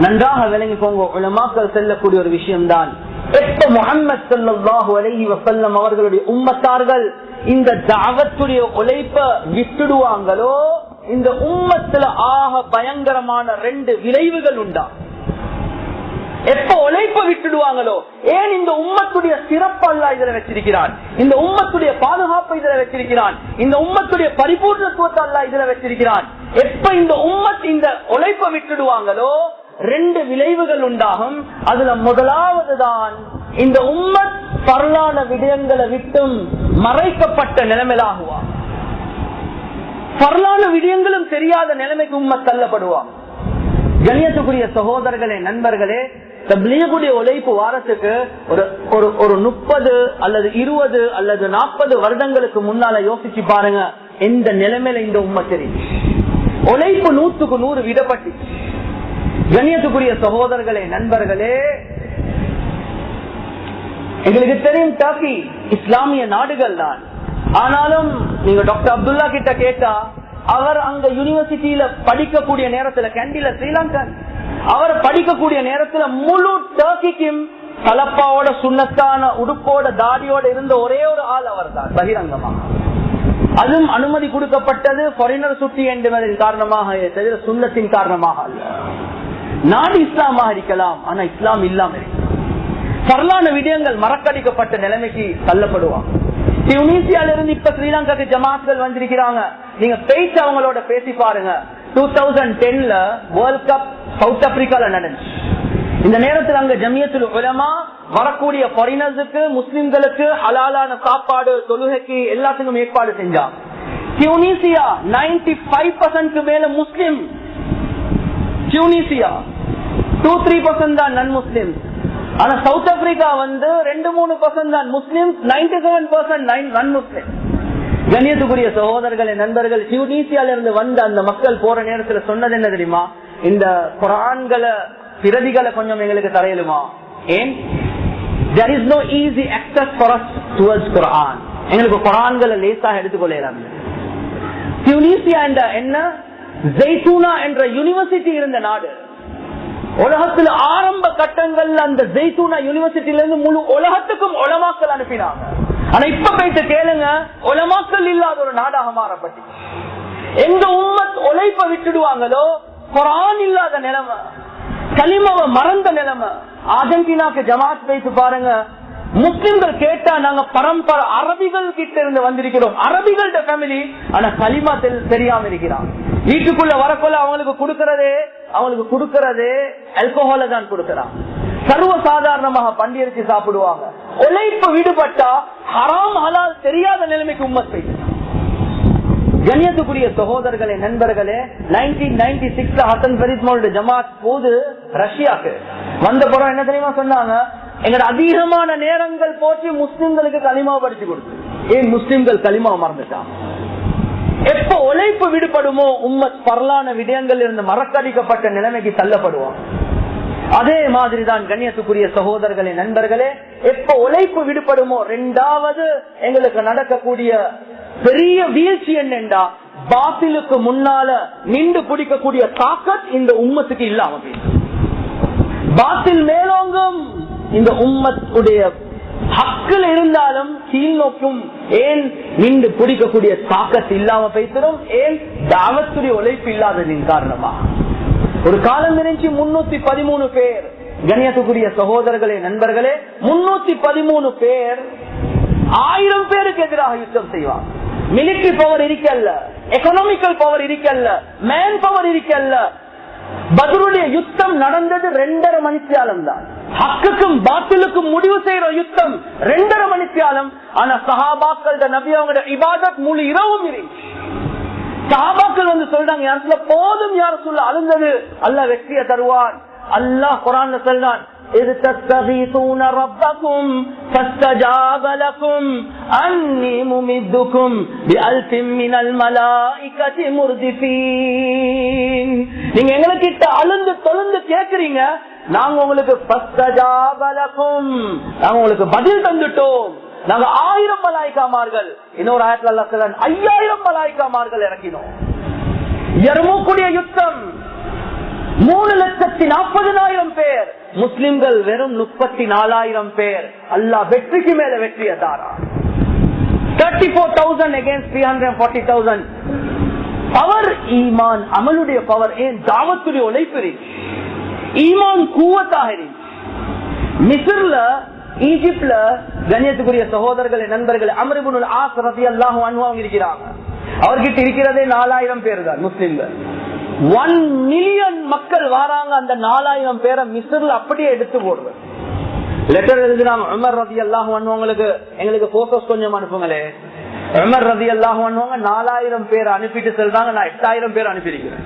நன்றாக விளங்கிக்கோங்க. உலமாக்கள் செல்லக்கூடிய ஒரு விஷயம்தான். எப்ப முகமது சல்லாஹூ அலஹி வசல்லம் அவர்களுடைய உம்மத்தார்கள் இந்த தாவத்துடைய உழைப்ப விட்டுடுவாங்களோ? இந்த உம்மத்துல ஆக பயங்கரமான ரெண்டு விளைவுகள் உண்டா? எப்ப உழைப்ப விட்டுடுவாங்களோ? ஏன் இந்த உம்மத்துடைய சிறப்பு அல்ல இதுல வச்சிருக்கிறான்? இந்த உம்மத்துடைய பாதுகாப்பு இதுல வச்சிருக்கிறான்? இந்த உம்மத்துடைய பரிபூர்ணத்துவத்தை அல்ல இதுல வச்சிருக்கிறான்? எப்ப இந்த உம்மத் இந்த உழைப்ப விட்டுடுவாங்களோ? ரெண்டு விளைவுகள் உண்டாகும். அதுல முதலாவது தான் இந்த உம்மத் பரலான விடயங்களை விட்டும் மறைக்கப்பட்ட நிலைமையிலாகுவான் பரலான விடயங்களும் தெரியாத நிலைமைக்கு உம்மத் தள்ளப்படுவான் கணியத்துக்குரிய சகோதரர்களே நண்பர்களே தப்லீகுடைய உழைப்பு வாரத்துக்கு ஒரு ஒரு ஒரு முப்பது அல்லது இருபது அல்லது நாற்பது வருடங்களுக்கு முன்னால யோசிச்சு பாருங்க எந்த நிலைமையில இந்த உம்மத் தெரியும் உழைப்பு நூத்துக்கு நூறு விடப்பட்டு கண்ணியத்துக்குரிய சகோதரர்களே நண்பர்களே எங்களுக்கு தெரியும் டர்க்கி இஸ்லாமிய நாடுகள் தான். ஆனாலும் நீங்க டாக்டர் அப்துல்லா கிட்ட கேட்டா அவர் அங்க யூனிவர்சிட்டியில படிக்கக்கூடிய நேரத்துல கேண்டில ஸ்ரீலங்கன் அவர் படிக்கக்கூடிய நேரத்துல முழு டர்க்கிக்கும் கலப்பாவோட சுண்ணத்தான உடுப்போட தாடியோட இருந்த ஒரே ஒரு ஆள் அவர் தான் பகிரங்கமா. அதுவும் அனுமதி கொடுக்கப்பட்டது ஃபாரினர் சுட்டி என்பதன் காரணமாக தவிர சுண்ணத்தின் காரணமாக அல்ல. நாடு இஸ்லாமாக இருக்கலாம் ஆனா இஸ்லாம் இல்லாம சரளான விடயங்கள் மறக்கடிக்கப்பட்ட நிலைமைக்கு தள்ளப்படுவான் டியூனிசியால இருந்து இப்ப ஸ்ரீலங்காக்கு ஜமாத்கள் வந்திருக்கிறாங்க. நீங்க பேச்சு அவங்களோட பேசி பாருங்க. டூ தௌசண்ட் டென்ல வேர்ல்ட் கப் சவுத் ஆப்பிரிக்கால நடந்துச்சு. இந்த நேரத்தில் அங்க ஜமியத்தில் உலமா வரக்கூடிய ஃபாரினர்ஸுக்கு முஸ்லிம்களுக்கு ஹலாலான சாப்பாடு தொழுகைக்கு எல்லாத்துக்கும் ஏற்பாடு செஞ்சாங்க. டியூனிசியா நைன்டி ஃபைவ் பர்சன்ட் மேல முஸ்லிம். டியூனிசியா டூ த்ரீ பர்சன்ட் தான் நன் முஸ்லிம் ஆனா சவுத் ஆப்பிரிக்கா வந்து ரெண்டு மூணு பர்சன்ட் தான் Muslims ninety seven percent non Muslim கண்ணியத்துக்குரிய சகோதரர்களே நண்பர்கள் டியூனீசியால இருந்து வந்த அந்த மக்கள் போற நேரத்துல சொன்னது என்ன தெரியுமா? இந்த குரான்களை பிரதிகளை கொஞ்சம் எங்களுக்கு தரையலுமா ஏன்? There is no easy access for Quran எங்களுக்கு குரான்களை லேசாக எடுத்துக்கொள்ளலாம். டியூனீசியா என்ற என்ன? ஜெய்தூனா என்ற யூனிவர்சிட்டி இருந்த நாடு. உலகத்தில் ஆரம்ப கட்டங்கள்ல அந்த ஜெய்தூனா யூனிவர்சிட்டில இருந்து முழு உலகத்துக்கும் உலமாக்கல் அனுப்பினாங்க. ஆனா இப்ப போயிட்டு கேளுங்க உலமாக்கல் இல்லாத ஒரு நாடாக மாறப்பட்டு எங்க உம்மத் உழைப்ப விட்டுடுவாங்களோ குரான் இல்லாத நிலைமை களிமாவை மறந்த நிலைமை. அர்ஜென்டினாக்கு ஜமாத் பேசி பாருங்க. முஸ்லிம்கள் கேட்டா நாங்க பரம்பரை அரபிகள் கிட்ட இருந்து வந்திருக்கிறோம். அரபிகள்ட ஃபேமிலி ஆனா களிமா தெரியாம இருக்கிறான் வீட்டுக்குள்ள வரக்குள்ள அவங்களுக்கு கொடுக்கறதே அவங்களுக்கு கொடுக்கறதே அல்கோஹால தான் கொடுக்கறான். சர்வ சாதாரணமாக பண்டிகைக்கு சாப்பிடுவாங்க. உழைப்பு விடுபட்டா ஹராம் ஹலால் தெரியாத நிலைமைக்கு உம்மத் போயிட்டு கண்ணியத்துக்குரிய சகோதரர்களே நண்பர்களே நைன்டீன் நைன்டி சிக்ஸ்ல ஹசன் ஃபரீத் ஜமாத் போது ரஷ்யாக்கு வந்த படம் என்ன தெரியுமா சொன்னாங்க? எங்க அதிகமான நேரங்கள் போச்சு முஸ்லிம்களுக்கு களிமா படிச்சு கொடுத்து. ஏன் முஸ்லிம்கள் களிமா மறந்துட்டான் எப்ப உழைப்பு விடுபடுமோ உம்மத் பரலான விடயங்கள் இருந்து மறக்கடிக்கப்பட்ட நிலைமைக்கு தள்ளப்படுவோம் அதே மாதிரி தான் கண்ணியத்துக்குரிய சகோதரர்களே நண்பர்களே எப்ப உழைப்பு விடுபடுமோ ரெண்டாவது எங்களுக்கு நடக்கக்கூடிய பெரிய வீழ்ச்சி என்னண்டா பாத்திலுக்கு முன்னால நின்று பிடிக்கக்கூடிய தாக்கத் இந்த உம்மத்துக்கு இல்லாம போயிடுச்சு. பாத்தில் மேலோங்கும் இந்த உம்மத்துடைய ஹக்கில் இருந்தாலும் கீழ் நோக்கும் ஏன் மீண்டு பிடிக்கக்கூடிய தாக்கத்து இல்லாம போய்த்திரும் ஏன் தாவத்துடைய உழைப்பு இல்லாததின் காரணமா? ஒரு காலம் நினைச்சு முன்னூத்தி பதிமூணு பேர் கணியத்துக்குரிய சகோதரர்களே நண்பர்களே முன்னூத்தி பதிமூணு பேர் ஆயிரம் பேருக்கு எதிராக யுத்தம் செய்வாங்க. மிலிட்டரி பவர் இருக்கல்ல எக்கனாமிக்கல் பவர் இருக்கல்ல மேன் பவர் இருக்கல்ல. பதிலுடைய யுத்தம் நடந்தது ரெண்டரை மணித்தியாலம் தான் ஹக்குக்கும் பாத்திலுக்கும் முடிவு செய்யற யுத்தம் ரெண்டரை மணித்தியாலம் ஆனா சஹாபாக்கள் நபி அவங்களோட இபாதத் முழு இரவும் இருந்துச்சு. சஹாபாக்கள் வந்து சொல்றாங்க யார் சொல்ல போதும் யார் சொல்ல அழுந்தது? அல்ல வெற்றியை தருவான். அல்லாஹ் குரான் சொல்றான் إذ تستغيثون ربكم فاستجاب لكم أني ممدكم بألف من الملائكة مردفين நீங்க எங்ககிட்ட அழுந்து தொழுந்து கேக்குறீங்க நாங்க உங்களுக்கு فاستجاب لكم நாங்க உங்களுக்கு பதில் தந்துட்டோம் நாங்க ஆயிரம் மலாய்க்காமார்கள் இன்னொரு ஆயிரத்துல அல்லா சொல்றான் ஐயாயிரம் மலாய்க்காமார்கள் இறக்கினோம் எருமக்கூடிய யுத்தம் மூணு லட்சத்தி நாற்பதனாயிரம் பேர். முஸ்லிம்கள் வெறும் முப்பத்தி நாலாயிரம் பேர். அல்லாஹ் வெற்றிக்கு மேல வெற்றியை தாரா. Thirty four thousand against three hundred forty thousand power ஈமான் அமலுடைய பவர் ஏன் தாவத்துடைய உழைப்பு ஈமான் கூவத்தாக இருக்கு. ஈஜிப்ட்ல கண்ணியத்துக்குரிய சகோதரர்களை நண்பர்கள் அமருபுல் ஆஸ் ரதி அல்லாஹ் அவங்க இருக்கிறாங்க. அவர்கிட்ட இருக்கிறதே நாலாயிரம் பேர் தான் முஸ்லிம்கள். ஒன் மில்லியன் மக்கள் வராங்க அந்த நாலாயிரம் பேரை மிஸ்ர்ல அப்படியே எடுத்து போடுவேன். லெட்டர் எழுதுனாங்க உமர் ரதி அல்லாஹ் உங்களுக்கு எங்களுக்கு போட்டோஸ் கொஞ்சம் அனுப்புங்களே. உமர் ரதி அல்லாஹ் நாலாயிரம் பேர் அனுப்பிட்டு சொல்றாங்க நான் எட்டாயிரம் பேர் அனுப்பியிருக்கிறேன்.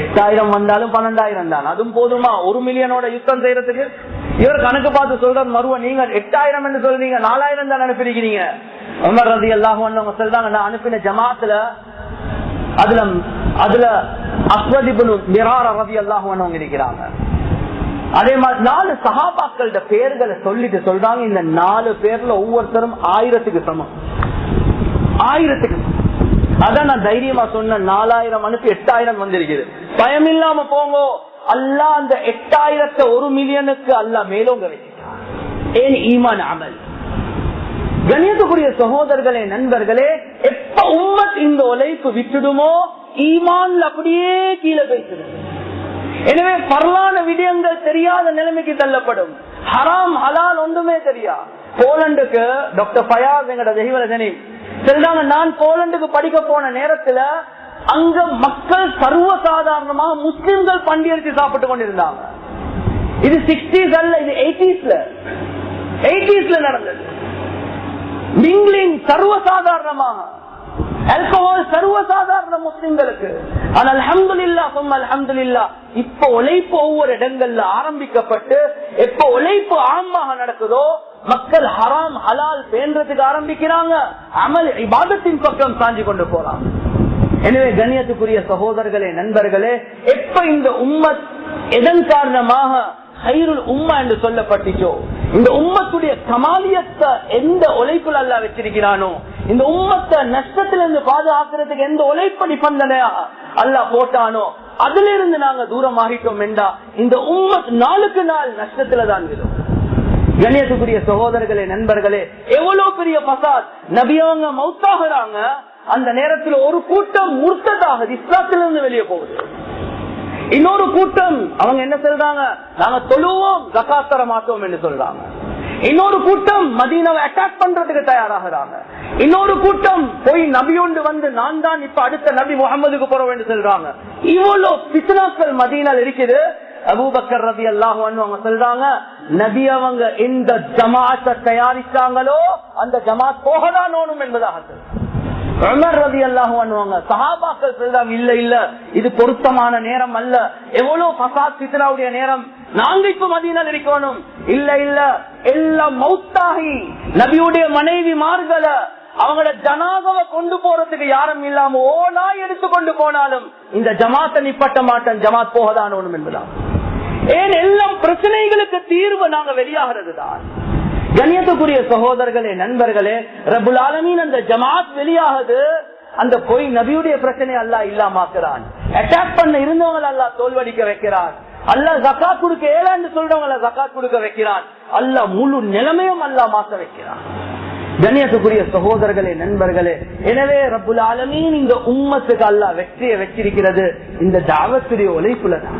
எட்டாயிரம் வந்தாலும் பன்னெண்டாயிரம் தான். அதுவும் போதுமா? ஒரு மில்லியனோட யுத்தம் செய்யறதுக்கு? இவர் கணக்கு பார்த்து சொல்ற மருவ நீங்க எட்டாயிரம் என்று சொல்றீங்க நாலாயிரம் தான் அனுப்பியிருக்கிறீங்க. உமர் ரதி அல்லாஹ் சொல்றாங்க நான் அனுப்பின ஜமாத்துல அதுல அதுல அல்லாஹ் இருக்கிறாங்க. அதே மாதிரி நாலு சகாபாக்களோட பேர்களை சொல்லிட்டு சொல்றாங்க இந்த நாலு பேர்ல ஒவ்வொருத்தரும் ஆயிரத்துக்கு சமம். ஆயிரத்துக்கு அதான் நான் தைரியமா சொன்ன நாலாயிரம் மனுக்கு எட்டாயிரம் வந்திருக்குது. பயம் இல்லாம போங்க. அல்லா அந்த எட்டாயிரத்தை ஒரு மில்லியனுக்கு அல்ல மேலோங்க வச்சுட்டான். ஏன் ஈமான் அமல்? கணியத்துக்குரிய சகோதரர்களே நண்பர்களே எப்ப உம்மத் இந்த உழைப்பு விட்டுடுமோ ஈமான்ல அப்படியே கீழே பேசுது எனவே பரலான விடயங்கள் தெரியாத நிலைமைக்கு தள்ளப்படும். ஹராம் ஹலால் ஒன்றுமே தெரியா? போலண்டுக்கு டாக்டர் பயாஸ் எங்கட தெய்வரஜனி சொல்றாங்க நான் போலண்டுக்கு படிக்க போன நேரத்துல அங்க மக்கள் சர்வசாதாரணமாக முஸ்லிம்கள் பண்டிகைக்கு சாப்பிட்டு கொண்டிருந்தாங்க. இது சிக்ஸ்டீஸ் அல்ல இது எயிட்டிஸ்ல எயிட்டிஸ்ல நடந்தது. மிங்லிங் சர்வசாதாரணமாக. ஆல்கஹால் சர்வசாதாரண முஸ்லிம்களுக்கு. ஆனால் அல்ஹம்துலில்லா சும்மா அல்ஹம்துலில்லா இப்ப உழைப்பு ஒவ்வொரு இடங்கள்ல ஆரம்பிக்கப்பட்டு எப்ப உழைப்பு ஆமாக நடக்குதோ மக்கள் ஹராம் ஹலால் பேன்றதுக்கு ஆரம்பிக்கிறாங்க. அமல் இபாதத்தின் பக்கம் சாஞ்சி கொண்டு போறாங்க எனவே கண்ணியத்துக்குரிய சகோதரர்களே நண்பர்களே எப்ப இந்த உம்மத் எதன் காரணமாக ஹைருல் உம்மா என்று சொல்லப்பட்டுச்சோ இந்த உம்மத்துடைய கமாலியத்தை எந்த உழைப்புல அல்ல வச்சிருக்கிறானோ இந்த உம்மத்தை நஷ்டத்திலிருந்து பாதுகாக்கிறதுக்கு எந்த உழைப்பு நிபந்தனையா அல்ல போட்டானோ அதுல இருந்து நாங்க தூரம் ஆகிட்டோம் என்றா இந்த உம்மத் நாளுக்கு நாள் நஷ்டத்துல தான் விடும் சகோதரர்களே நண்பர்களே எவ்வளவு பெரிய பசாத் நபியவங்க மௌத்தாகிறாங்க. அந்த நேரத்தில் ஒரு கூட்டம் முர்த்ததாக இஸ்லாத்திலிருந்து வெளியே போகுது. இன்னொரு கூட்டம் அவங்க என்ன சொல்றாங்க? நாங்க தொழுவோம் ஜக்காத் மாட்டோம் என்று சொல்றாங்க. இன்னொரு கூட்டம் மதீனாவை அட்டாக் பண்றதுக்கு தயாராகிறாங்க. இன்னொரு கூட்டம் போய் நபியோண்டு வந்து நான் தான் இப்ப அடுத்த நபி முகமதுக்கு போறோம் என்று சொல்றாங்க. இவ்வளவு பிசினாக்கள் மதீனால் இருக்குது. அபூபக்கர் ரவி அல்லாஹ் அவங்க சொல்றாங்க நபி அவங்க எந்த ஜமாத்தை தயாரிச்சாங்களோ அந்த ஜமாத் போகதான் நோனும் என்பதாக சொல்றாங்க. உமர் ரதி பண்ணுவாங்க சஹாபாக்கள் சொல்றாங்க இல்ல இல்ல இது பொருத்தமான நேரம் அல்ல. எவ்வளவு பசாத் சித்ராவுடைய நேரம். நாங்க இப்ப மதியினால் இருக்கணும். இல்ல இல்ல எல்லாம் மௌத்தாகி நபியுடைய மனைவி அவங்கள அவங்களோட கொண்டு போறதுக்கு யாரும் இல்லாம ஓனா எடுத்து கொண்டு போனாலும் இந்த ஜமாத்தை நிப்பட்ட மாட்டேன் ஜமாத் போகதான் ஒண்ணும் என்பதான் ஏன் எல்லாம் பிரச்சனைகளுக்கு தீர்வு நாங்க வெளியாகிறது தான் கணியத்துக்குரிய சகோதரர்களே நண்பர்களே ரபுல் ஆலமீன் அந்த ஜமாத் வெளியாகுது அந்த பொய் நபியுடைய பிரச்சனை அல்லா இல்லாமாக்குறான். அட்டாக் பண்ண இருந்தவங்களை அல்லா தோல்வடிக்க வைக்கிறான். அல்ல ஜக்காத் கொடுக்க ஏழாண்டு சொல்றவங்கள ஜக்காத் கொடுக்க வைக்கிறான். அல்ல முழு நிலைமையும் அல்ல மாத்த வைக்கிறான் கண்ணியத்துக்குரிய சகோதரர்களே நண்பர்களே எனவே ரபுல் ஆலமீன் இந்த உம்மத்துக்கு அல்ல வெற்றியை வச்சிருக்கிறது. இந்த தாவத்துடைய உழைப்புல தான்